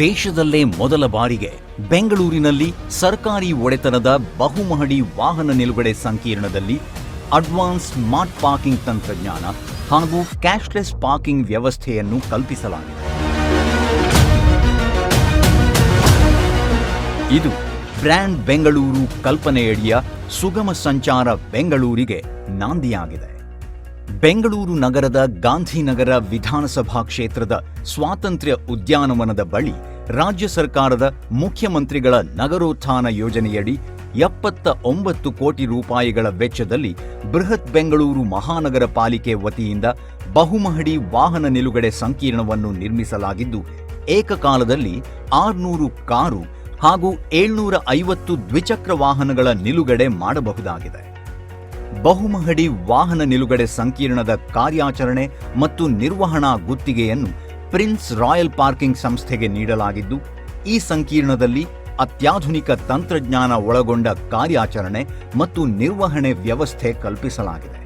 ದೇಶದಲ್ಲೇ ಮೊದಲ ಬಾರಿಗೆ ಬೆಂಗಳೂರಿನಲ್ಲಿ ಸರ್ಕಾರಿ ಒಡೆತನದ ಬಹುಮಹಡಿ ವಾಹನ ನಿಲುಗಡೆ ಸಂಕೀರ್ಣದಲ್ಲಿ ಅಡ್ವಾನ್ಸ್ ಸ್ಮಾರ್ಟ್ ಪಾರ್ಕಿಂಗ್ ತಂತ್ರಜ್ಞಾನ ಹಾಗೂ ಕ್ಯಾಶ್ಲೆಸ್ ಪಾರ್ಕಿಂಗ್ ವ್ಯವಸ್ಥೆಯನ್ನು ಕಲ್ಪಿಸಲಾಗಿದೆ. ಇದು ಬ್ರ್ಯಾಂಡ್ ಬೆಂಗಳೂರು ಕಲ್ಪನೆಯಡಿಯ ಸುಗಮ ಸಂಚಾರ ಬೆಂಗಳೂರಿಗೆ ನಾಂದಿಯಾಗಿದೆ. ಬೆಂಗಳೂರು ನಗರದ ಗಾಂಧಿನಗರ ವಿಧಾನಸಭಾ ಕ್ಷೇತ್ರದ ಸ್ವಾತಂತ್ರ್ಯ ಉದ್ಯಾನವನದ ಬಳಿ ರಾಜ್ಯ ಸರ್ಕಾರದ ಮುಖ್ಯಮಂತ್ರಿಗಳ ನಗರೋತ್ಥಾನ ಯೋಜನೆಯಡಿ ಎಪ್ಪತ್ತ ಒಂಬತ್ತು ಕೋಟಿ ರೂಪಾಯಿಗಳ ವೆಚ್ಚದಲ್ಲಿ ಬೃಹತ್ ಬೆಂಗಳೂರು ಮಹಾನಗರ ಪಾಲಿಕೆ ವತಿಯಿಂದ ಬಹುಮಹಡಿ ವಾಹನ ನಿಲುಗಡೆ ಸಂಕೀರ್ಣವನ್ನು ನಿರ್ಮಿಸಲಾಗಿದ್ದು, ಏಕಕಾಲದಲ್ಲಿ ಆರುನೂರು ಕಾರು ಹಾಗೂ ಏಳ್ನೂರ ಐವತ್ತು ದ್ವಿಚಕ್ರ ವಾಹನಗಳ ನಿಲುಗಡೆ ಮಾಡಬಹುದಾಗಿದೆ. ಬಹುಮಹಡಿ ವಾಹನ ನಿಲುಗಡೆ ಸಂಕೀರ್ಣದ ಕಾರ್ಯಾಚರಣೆ ಮತ್ತು ನಿರ್ವಹಣಾ ಗುತ್ತಿಗೆಯನ್ನು ಪ್ರಿನ್ಸ್ ರಾಯಲ್ ಪಾರ್ಕಿಂಗ್ ಸಂಸ್ಥೆಗೆ ನೀಡಲಾಗಿದ್ದು, ಈ ಸಂಕೀರ್ಣದಲ್ಲಿ ಅತ್ಯಾಧುನಿಕ ತಂತ್ರಜ್ಞಾನ ಒಳಗೊಂಡ ಕಾರ್ಯಾಚರಣೆ ಮತ್ತು ನಿರ್ವಹಣೆ ವ್ಯವಸ್ಥೆ ಕಲ್ಪಿಸಲಾಗಿದೆ.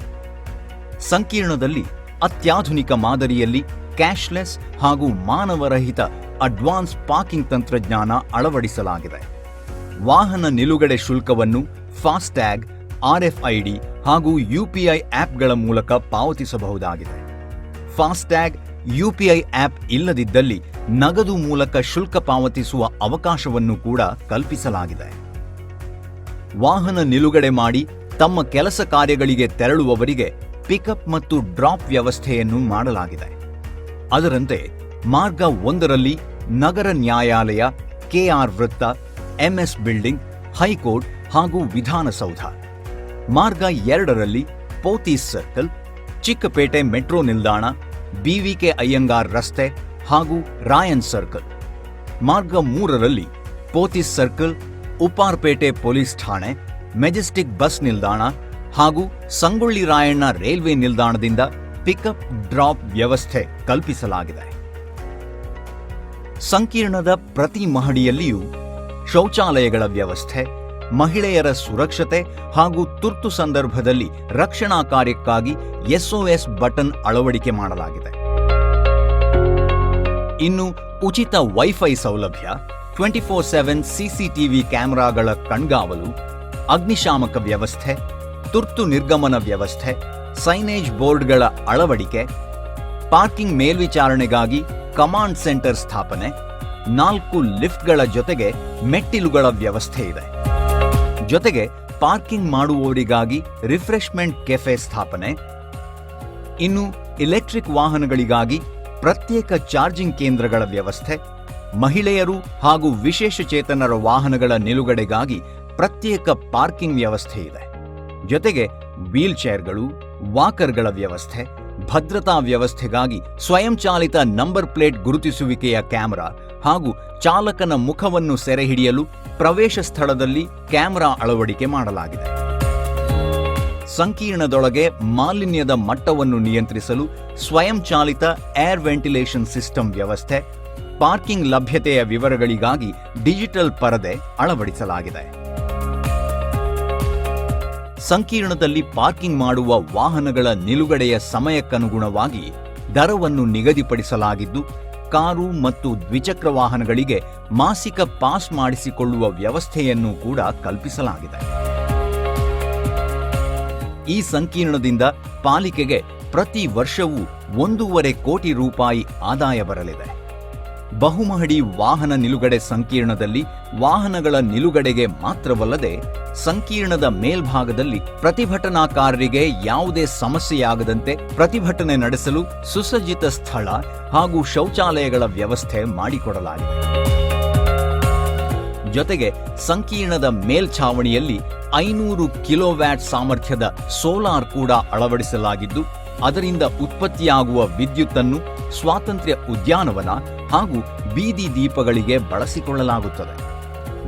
ಸಂಕೀರ್ಣದಲ್ಲಿ ಅತ್ಯಾಧುನಿಕ ಮಾದರಿಯಲ್ಲಿ ಕ್ಯಾಶ್ಲೆಸ್ ಹಾಗೂ ಮಾನವರಹಿತ ಅಡ್ವಾನ್ಸ್ ಪಾರ್ಕಿಂಗ್ ತಂತ್ರಜ್ಞಾನ ಅಳವಡಿಸಲಾಗಿದೆ. ವಾಹನ ನಿಲುಗಡೆ ಶುಲ್ಕವನ್ನು ಫಾಸ್ಟ್ಯಾಗ್ ಆರ್ಎಫ್ಐಡಿ ಹಾಗೂ ಯುಪಿಐ ಆ್ಯಪ್ಗಳ ಮೂಲಕ ಪಾವತಿಸಬಹುದಾಗಿದೆ. ಫಾಸ್ಟ್ಯಾಗ್ ಯುಪಿಐ ಆಪ್ ಇಲ್ಲದಿದ್ದಲ್ಲಿ ನಗದು ಮೂಲಕ ಶುಲ್ಕ ಪಾವತಿಸುವ ಅವಕಾಶವನ್ನು ಕೂಡ ಕಲ್ಪಿಸಲಾಗಿದೆ. ವಾಹನ ನಿಲುಗಡೆ ಮಾಡಿ ತಮ್ಮ ಕೆಲಸ ಕಾರ್ಯಗಳಿಗೆ ತೆರಳುವವರಿಗೆ ಪಿಕಪ್ ಮತ್ತು ಡ್ರಾಪ್ ವ್ಯವಸ್ಥೆಯನ್ನು ಮಾಡಲಾಗಿದೆ. ಅದರಂತೆ ಮಾರ್ಗ ಒಂದರಲ್ಲಿ ನಗರ ನ್ಯಾಯಾಲಯ, ಕೆಆರ್ ವೃತ್ತ, ಎಂಎಸ್ ಬಿಲ್ಡಿಂಗ್, ಹೈಕೋರ್ಟ್ ಹಾಗೂ ವಿಧಾನಸೌಧ. ಮಾರ್ಗ ಎರಡರಲ್ಲಿ ಪೋತಿ ಸರ್ಕಲ್, ಚಿಕ್ಕಪೇಟೆ ಮೆಟ್ರೋ ನಿಲ್ದಾಣ ಬಿವಿಕೆ ಅಯ್ಯಂಗಾರ್ ರಸ್ತೆ ಹಾಗೂ ರಾಯನ್ ಸರ್ಕಲ್. ಮಾರ್ಗ ಮೂರರಲ್ಲಿ ಪೋತಿಸ್ ಸರ್ಕಲ್ ಉಪಾರ್ಪೇಟೆ ಪೊಲೀಸ್ ಠಾಣೆ, ಮೆಜೆಸ್ಟಿಕ್ ಬಸ್ ನಿಲ್ದಾಣ ಹಾಗೂ ಸಂಗೊಳ್ಳಿ ರಾಯಣ್ಣ ರೈಲ್ವೆ ನಿಲ್ದಾಣದಿಂದ ಪಿಕಪ್ ಡ್ರಾಪ್ ವ್ಯವಸ್ಥೆ ಕಲ್ಪಿಸಲಾಗಿದೆ. ಸಂಕೀರ್ಣದ ಪ್ರತಿ ಮಹಡಿಯಲ್ಲಿಯೂ ಶೌಚಾಲಯಗಳ ವ್ಯವಸ್ಥೆ ಮಹಿಳೆಯರ ಸುರಕ್ಷತೆ ಹಾಗೂ ತುರ್ತು ಸಂದರ್ಭದಲ್ಲಿ ರಕ್ಷಣಾ ಕಾರ್ಯಕ್ಕಾಗಿ ಎಸ್ಒಎಸ್ ಬಟನ್ ಅಳವಡಿಕೆ ಮಾಡಲಾಗಿದೆ. ಇನ್ನು ಉಚಿತ ವೈಫೈ ಸೌಲಭ್ಯ, ಟ್ವೆಂಟಿ ಫೋರ್ ಸೆವೆನ್ ಸಿಸಿಟಿವಿ ಕ್ಯಾಮೆರಾಗಳ ಕಣ್ಗಾವಲು, ಅಗ್ನಿಶಾಮಕ ವ್ಯವಸ್ಥೆ, ತುರ್ತು ನಿರ್ಗಮನ ವ್ಯವಸ್ಥೆ, ಸೈನೇಜ್ ಬೋರ್ಡ್ಗಳ ಅಳವಡಿಕೆ, ಪಾರ್ಕಿಂಗ್ ಮೇಲ್ವಿಚಾರಣೆಗಾಗಿ ಕಮಾಂಡ್ ಸೆಂಟರ್ ಸ್ಥಾಪನೆ, ನಾಲ್ಕು ಲಿಫ್ಟ್ಗಳ ಜೊತೆಗೆ ಮೆಟ್ಟಿಲುಗಳ ವ್ಯವಸ್ಥೆ ಇದೆ. ಜೊತೆಗೆ ಪಾರ್ಕಿಂಗ್ ಮಾಡುವವರಿಗಾಗಿ ರಿಫ್ರೆಶ್ಮೆಂಟ್ ಕೆಫೆ ಸ್ಥಾಪನೆ, ಇನ್ನು ಇಲೆಕ್ಟ್ರಿಕ್ ವಾಹನಗಳಿಗಾಗಿ ಪ್ರತ್ಯೇಕ ಚಾರ್ಜಿಂಗ್ ಕೇಂದ್ರಗಳ ವ್ಯವಸ್ಥೆ, ಮಹಿಳೆಯರು ಹಾಗೂ ವಿಶೇಷಚೇತನರ ವಾಹನಗಳ ನಿಲುಗಡೆಗಾಗಿ ಪ್ರತ್ಯೇಕ ಪಾರ್ಕಿಂಗ್ ವ್ಯವಸ್ಥೆ ಇದೆ. ಜೊತೆಗೆ ವೀಲ್ ಚೇರ್ಗಳು ವಾಕರ್ಗಳ ವ್ಯವಸ್ಥೆ, ಭದ್ರತಾ ವ್ಯವಸ್ಥೆಗಾಗಿ ಸ್ವಯಂಚಾಲಿತ ನಂಬರ್ ಪ್ಲೇಟ್ ಗುರುತಿಸುವಿಕೆಯ ಕ್ಯಾಮೆರಾ ಹಾಗೂ ಚಾಲಕನ ಮುಖವನ್ನು ಸೆರೆಹಿಡಿಯಲು ಪ್ರವೇಶ ಸ್ಥಳದಲ್ಲಿ ಕ್ಯಾಮೆರಾ ಅಳವಡಿಕೆ ಮಾಡಲಾಗಿದೆ. ಸಂಕೀರ್ಣದೊಳಗೆ ಮಾಲಿನ್ಯದ ಮಟ್ಟವನ್ನು ನಿಯಂತ್ರಿಸಲು ಸ್ವಯಂಚಾಲಿತ ಏರ್ ವೆಂಟಿಲೇಷನ್ ಸಿಸ್ಟಮ್ ವ್ಯವಸ್ಥೆ ಪಾರ್ಕಿಂಗ್ ಲಭ್ಯತೆಯ ವಿವರಗಳಿಗಾಗಿ ಡಿಜಿಟಲ್ ಪರದೆ ಅಳವಡಿಸಲಾಗಿದೆ. ಸಂಕೀರ್ಣದಲ್ಲಿ ಪಾರ್ಕಿಂಗ್ ಮಾಡುವ ವಾಹನಗಳ ನಿಲುಗಡೆಯ ಸಮಯಕ್ಕನುಗುಣವಾಗಿ ದರವನ್ನು ನಿಗದಿಪಡಿಸಲಾಗಿದ್ದು ಕಾರು ಮತ್ತು ದ್ವಿಚಕ್ರ ವಾಹನಗಳಿಗೆ ಮಾಸಿಕ ಪಾಸ್ ಮಾಡಿಸಿಕೊಳ್ಳುವ ವ್ಯವಸ್ಥೆಯನ್ನು ಕೂಡ ಕಲ್ಪಿಸಲಾಗಿದೆ. ಈ ಸಂಕೀರ್ಣದಿಂದ ಪಾಲಿಕೆಗೆ ಪ್ರತಿ ವರ್ಷವೂ ಒಂದೂವರೆ ಕೋಟಿ ರೂಪಾಯಿ ಆದಾಯ ಬರಲಿದೆ. ಬಹುಮಹಡಿ ವಾಹನ ನಿಲುಗಡೆ ಸಂಕೀರ್ಣದಲ್ಲಿ ವಾಹನಗಳ ನಿಲುಗಡೆಗೆ ಮಾತ್ರವಲ್ಲದೆ ಸಂಕೀರ್ಣದ ಮೇಲ್ಭಾಗದಲ್ಲಿ ಪ್ರತಿಭಟನಾಕಾರರಿಗೆ ಯಾವುದೇ ಸಮಸ್ಯೆಯಾಗದಂತೆ ಪ್ರತಿಭಟನೆ ನಡೆಸಲು ಸುಸಜ್ಜಿತ ಸ್ಥಳ ಹಾಗೂ ಶೌಚಾಲಯಗಳ ವ್ಯವಸ್ಥೆ ಮಾಡಿಕೊಡಲಾಗಿದೆ. ಜೊತೆಗೆ ಸಂಕೀರ್ಣದ ಮೇಲ್ಛಾವಣಿಯಲ್ಲಿ ಐನೂರು ಕಿಲೋವ್ಯಾಟ್ ಸಾಮರ್ಥ್ಯದ ಸೋಲಾರ್ ಕೂಡ ಅಳವಡಿಸಲಾಗಿದ್ದು, ಅದರಿಂದ ಉತ್ಪತ್ತಿಯಾಗುವ ವಿದ್ಯುತ್ತನ್ನು ಸ್ವಾತಂತ್ರ್ಯ ಉದ್ಯಾನವನ ಹಾಗೂ ಬೀದಿ ದೀಪಗಳಿಗೆ ಬಳಸಿಕೊಳ್ಳಲಾಗುತ್ತದೆ.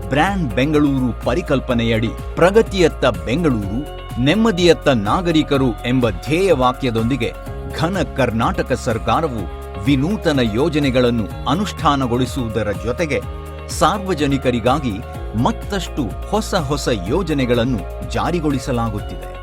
ಬ್ರ್ಯಾಂಡ್ ಬೆಂಗಳೂರು ಪರಿಕಲ್ಪನೆಯಡಿ ಪ್ರಗತಿಯತ್ತ ಬೆಂಗಳೂರು, ನೆಮ್ಮದಿಯತ್ತ ನಾಗರಿಕರು ಎಂಬ ಧ್ಯೇಯ ವಾಕ್ಯದೊಂದಿಗೆ ಘನ ಕರ್ನಾಟಕ ಸರ್ಕಾರವು ವಿನೂತನ ಯೋಜನೆಗಳನ್ನು ಅನುಷ್ಠಾನಗೊಳಿಸುವುದರ ಜೊತೆಗೆ ಸಾರ್ವಜನಿಕರಿಗಾಗಿ ಮತ್ತಷ್ಟು ಹೊಸ ಹೊಸ ಯೋಜನೆಗಳನ್ನು ಜಾರಿಗೊಳಿಸಲಾಗುತ್ತಿದೆ.